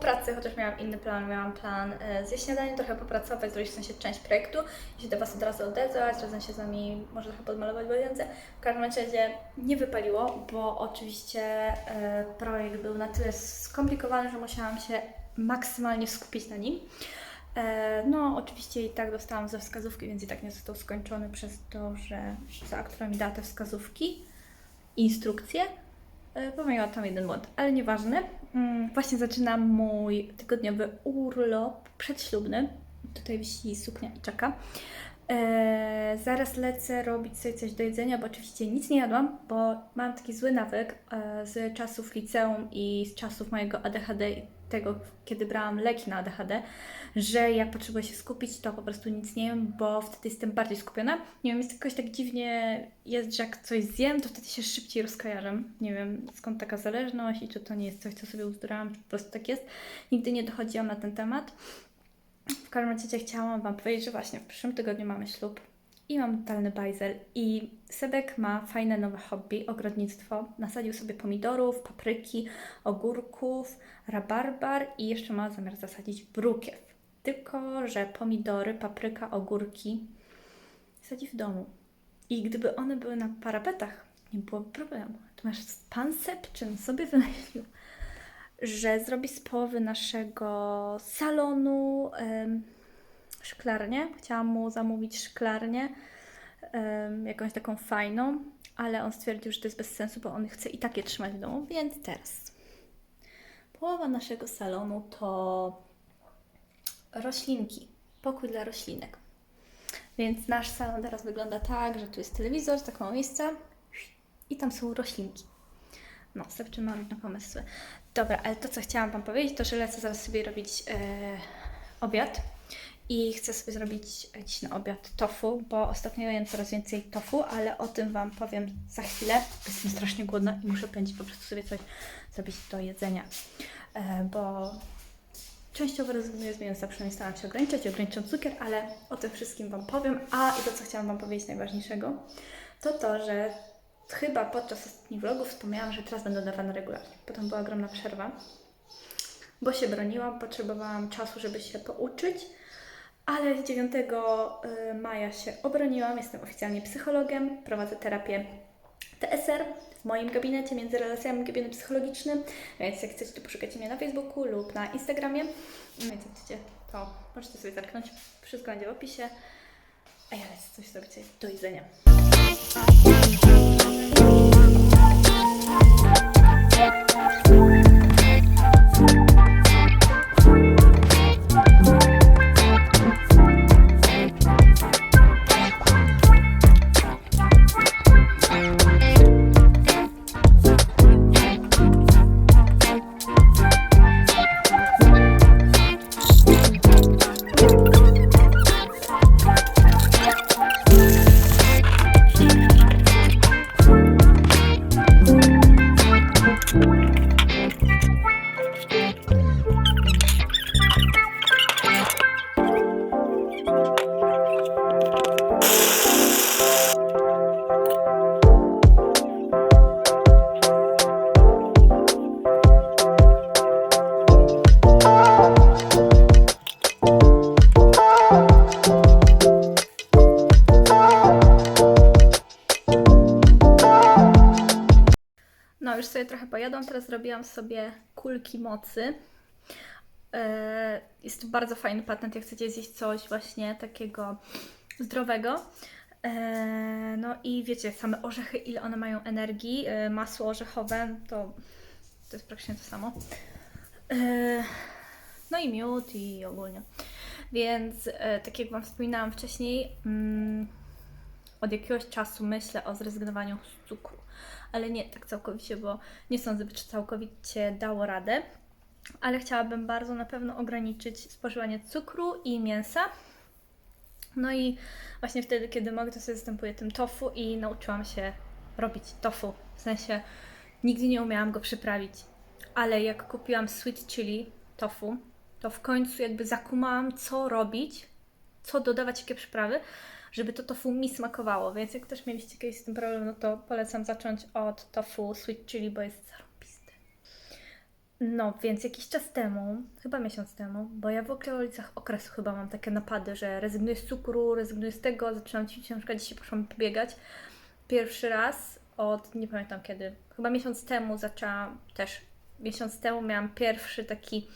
pracy, chociaż miałam inny plan, miałam plan e, zjeść śniadanie, trochę popracować, zrobić w sensie część projektu i się do Was od razu odezwać, razem się z Wami może trochę podmalować łazience. W każdym razie nie wypaliło, bo oczywiście e, projekt był na tyle skomplikowany, że musiałam się maksymalnie skupić na nim. E, No, oczywiście i tak dostałam ze wskazówki, więc i tak nie został skończony przez to, że za która mi dała te wskazówki, instrukcje. Pomyliłam tam jeden błąd, ale nieważne. Mm, Właśnie zaczynam mój tygodniowy urlop przedślubny. Tutaj wisi suknia i czeka. E, zaraz lecę robić sobie coś do jedzenia, bo oczywiście nic nie jadłam, bo mam taki zły nawyk e, z czasów liceum i z czasów mojego ADHD tego, kiedy brałam leki na ADHD, że jak potrzebuję się skupić, to po prostu nic nie jem, bo wtedy jestem bardziej skupiona. Nie wiem, jest jakoś tak dziwnie jest, że jak coś zjem, to wtedy się szybciej rozkojarzę. Nie wiem skąd taka zależność i czy to nie jest coś, co sobie uzdurałam, czy po prostu tak jest. Nigdy nie dochodziłam na ten temat. W każdym razie chciałam Wam powiedzieć, że właśnie w przyszłym tygodniu mamy ślub i mam totalny bajzel. I Sebek ma fajne nowe hobby, ogrodnictwo. Nasadził sobie pomidorów, papryki, ogórków, rabarbar i jeszcze ma zamiar zasadzić brukiew. Tylko, że pomidory, papryka, ogórki sadzi w domu. I gdyby one były na parapetach, nie byłoby problemu. Natomiast pan Sepczyn sobie wymyślił, że zrobi z połowy naszego salonu em, szklarnię. Chciałam mu zamówić szklarnię, jakąś taką fajną, ale on stwierdził, że to jest bez sensu, bo on chce i tak je trzymać w domu, więc teraz. Połowa naszego salonu to roślinki, pokój dla roślinek. Więc nasz salon teraz wygląda tak, że tu jest telewizor, tak mało miejsca i tam są roślinki. No, Sepczy ma różne pomysły. Dobra, ale to co chciałam Wam powiedzieć, to że lecę zaraz sobie robić e, obiad i chcę sobie zrobić dziś na obiad tofu, bo ostatnio jem coraz więcej tofu, ale o tym Wam powiem za chwilę. Jestem strasznie głodna i muszę pędzić po prostu sobie coś zrobić do jedzenia, e, bo częściowo rezygnuję z mięsa, przynajmniej staram się ograniczać, ograniczam cukier, ale o tym wszystkim Wam powiem. A i to, co chciałam Wam powiedzieć najważniejszego, to to, że chyba podczas ostatnich vlogów wspomniałam, że teraz będą dawane regularnie. Potem była ogromna przerwa, bo się broniłam, potrzebowałam czasu, żeby się pouczyć, ale 9 y, maja się obroniłam, jestem oficjalnie psychologiem, prowadzę terapię TSR w moim gabinecie między relacjami gabinet psychologiczny, więc jak chcecie, to poszukajcie mnie na Facebooku lub na Instagramie. Więc jak chcecie, to możecie sobie zerknąć, wszystko będzie w opisie. A ja lecę coś zrobić do jedzenia. No, już sobie trochę pojadłam, teraz zrobiłam sobie kulki mocy. E, Jest to bardzo fajny patent, jak chcecie zjeść coś właśnie takiego zdrowego. E, No i wiecie, same orzechy, ile one mają energii. E, Masło orzechowe to, to jest praktycznie to samo. No i miód i ogólnie. Więc tak jak Wam wspominałam wcześniej, mm, od jakiegoś czasu myślę o zrezygnowaniu z cukru. Ale nie tak całkowicie, bo nie sądzę, by całkowicie dało radę. Ale chciałabym bardzo na pewno ograniczyć spożywanie cukru i mięsa. No i właśnie wtedy, kiedy mogę, to sobie zastępuję tym tofu i nauczyłam się robić tofu. W sensie nigdy nie umiałam go przyprawić. Ale jak kupiłam sweet chili tofu, to w końcu jakby zakumałam, co robić, co dodawać, jakie przyprawy, żeby to tofu mi smakowało. Więc jak też mieliście kiedyś z tym problem, no to polecam zacząć od tofu sweet chili, bo jest zarąbiste. No, więc jakiś czas temu, chyba miesiąc temu, bo ja w okolicach okresu chyba mam takie napady, że rezygnuję z cukru, rezygnuję z tego, zaczynam ćwiczyć, na przykład dzisiaj poszłam pobiegać. Pierwszy raz od, nie pamiętam kiedy, chyba miesiąc temu zaczęłam też, miesiąc temu miałam pierwszy taki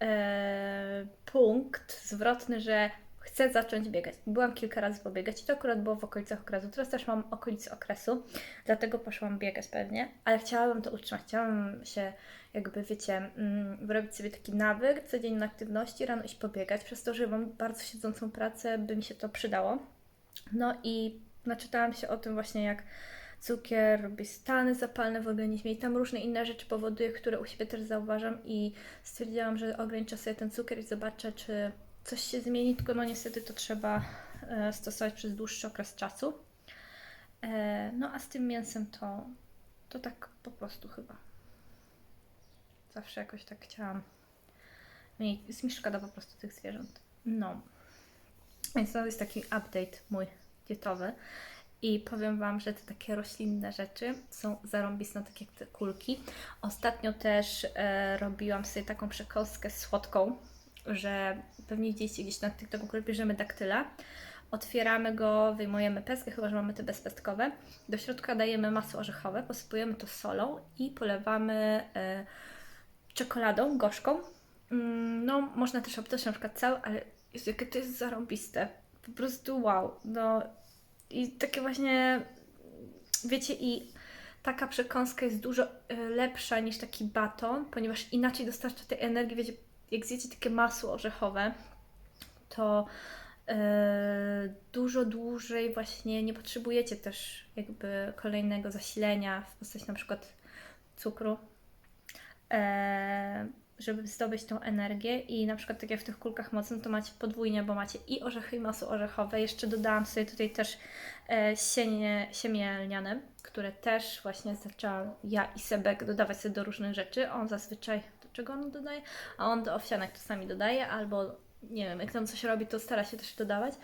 e, punkt zwrotny, że chcę zacząć biegać. Byłam kilka razy pobiegać i to akurat było w okolicach okresu. Teraz też mam okolice okresu, dlatego poszłam biegać pewnie, ale chciałabym to utrzymać. Chciałabym się jakby, wiecie, mm, wyrobić sobie taki nawyk codziennej aktywności, rano iść pobiegać, przez to, że mam bardzo siedzącą pracę, by mi się to przydało. No i naczytałam się o tym właśnie, jak cukier robi stany zapalne w organizmie i tam różne inne rzeczy powoduje, które u siebie też zauważam i stwierdziłam, że ograniczę sobie ten cukier i zobaczę, czy coś się zmieni, tylko no niestety to trzeba e, stosować przez dłuższy okres czasu. E, no a z tym mięsem to, to tak po prostu chyba. Zawsze jakoś tak chciałam. Jest mi szkoda po prostu tych zwierząt. No. Więc to jest taki update mój dietowy. I powiem Wam, że te takie roślinne rzeczy są zarąbiste, tak jak te kulki. Ostatnio też e, robiłam sobie taką przekąskę słodką, że pewnie widzieliście gdzieś na TikToku, który bierzemy daktyla, otwieramy go, wyjmujemy pestkę, chyba że mamy te bezpestkowe. Do środka dajemy masło orzechowe, posypujemy to solą i polewamy e, czekoladą gorzką. Mm, No, można też obdać na przykład cały, ale jakie to jest zarąbiste. Po prostu wow. No i takie właśnie, wiecie, i taka przekąska jest dużo e, lepsza niż taki baton, ponieważ inaczej dostarcza tej energii. Wiecie, jak zjecie takie masło orzechowe, to e, dużo dłużej właśnie nie potrzebujecie też jakby kolejnego zasilenia w postaci na przykład cukru, e, żeby zdobyć tą energię i na przykład tak jak w tych kulkach mocnych to macie podwójnie, bo macie i orzechy i masło orzechowe. Jeszcze dodałam sobie tutaj też e, sienie, siemię lniane, które też właśnie zaczęłam ja i Sebek dodawać sobie do różnych rzeczy. On zazwyczaj, do czego on dodaje? A on do owsianek czasami dodaje, albo nie wiem, jak tam coś robi, to stara się też dodawać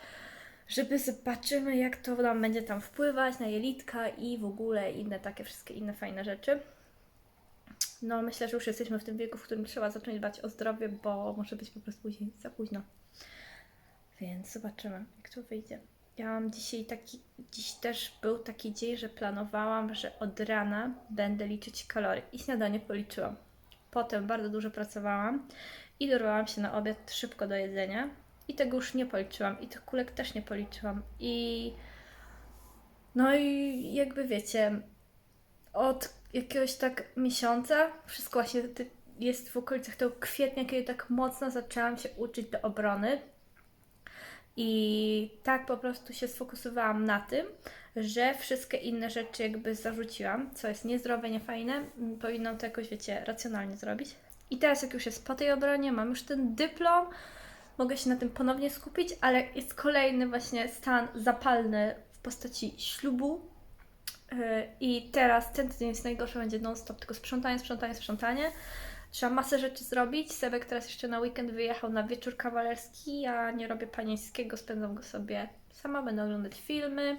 żeby zobaczymy, jak to nam będzie tam wpływać na jelitka i w ogóle inne takie wszystkie inne fajne rzeczy. No, myślę, że już jesteśmy w tym wieku, w którym trzeba zacząć dbać o zdrowie, bo może być po prostu później za późno. Więc zobaczymy, jak to wyjdzie. Ja mam dzisiaj taki, dziś też był taki dzień, że planowałam, że od rana będę liczyć kalorie i śniadanie policzyłam. Potem bardzo dużo pracowałam i dorwałam się na obiad szybko do jedzenia i tego już nie policzyłam i tych kulek też nie policzyłam i no i jakby wiecie, od jakiegoś tak miesiąca, wszystko właśnie jest w okolicach tego kwietnia, kiedy tak mocno zaczęłam się uczyć do obrony. I tak po prostu się sfokusowałam na tym, że wszystkie inne rzeczy jakby zarzuciłam, co jest niezdrowe, niefajne. Powinnam to jakoś, wiecie, racjonalnie zrobić. I teraz jak już jest po tej obronie, mam już ten dyplom, mogę się na tym ponownie skupić, ale jest kolejny właśnie stan zapalny w postaci ślubu, I teraz ten tydzień jest najgorszy, będzie non-stop, tylko sprzątanie, sprzątanie, sprzątanie. Trzeba masę rzeczy zrobić. Sebek teraz jeszcze na weekend wyjechał na wieczór kawalerski. Ja nie robię panieńskiego, spędzam go sobie sama, będę oglądać filmy.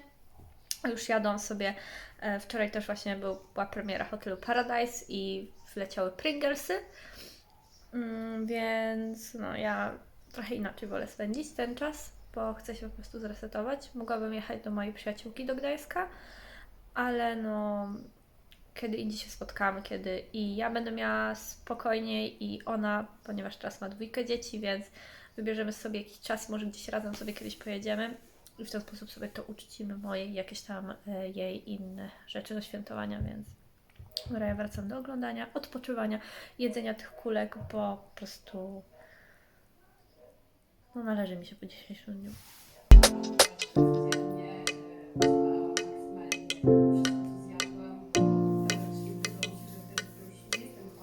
Już jadą sobie. e, Wczoraj też właśnie był, była premiera hotelu Paradise i wleciały Pringlesy. Mm, Więc no ja trochę inaczej wolę spędzić ten czas, bo chcę się po prostu zresetować. Mogłabym jechać do mojej przyjaciółki do Gdańska, ale no kiedy indziej się spotkamy, kiedy i ja będę miała spokojniej i ona, ponieważ teraz ma dwójkę dzieci, więc wybierzemy sobie jakiś czas, może gdzieś razem sobie kiedyś pojedziemy i w ten sposób sobie to uczcimy moje i jakieś tam e, jej inne rzeczy do świętowania, więc ja wracam do oglądania, odpoczywania, jedzenia tych kulek, bo po prostu no należy mi się po dzisiejszym dniu.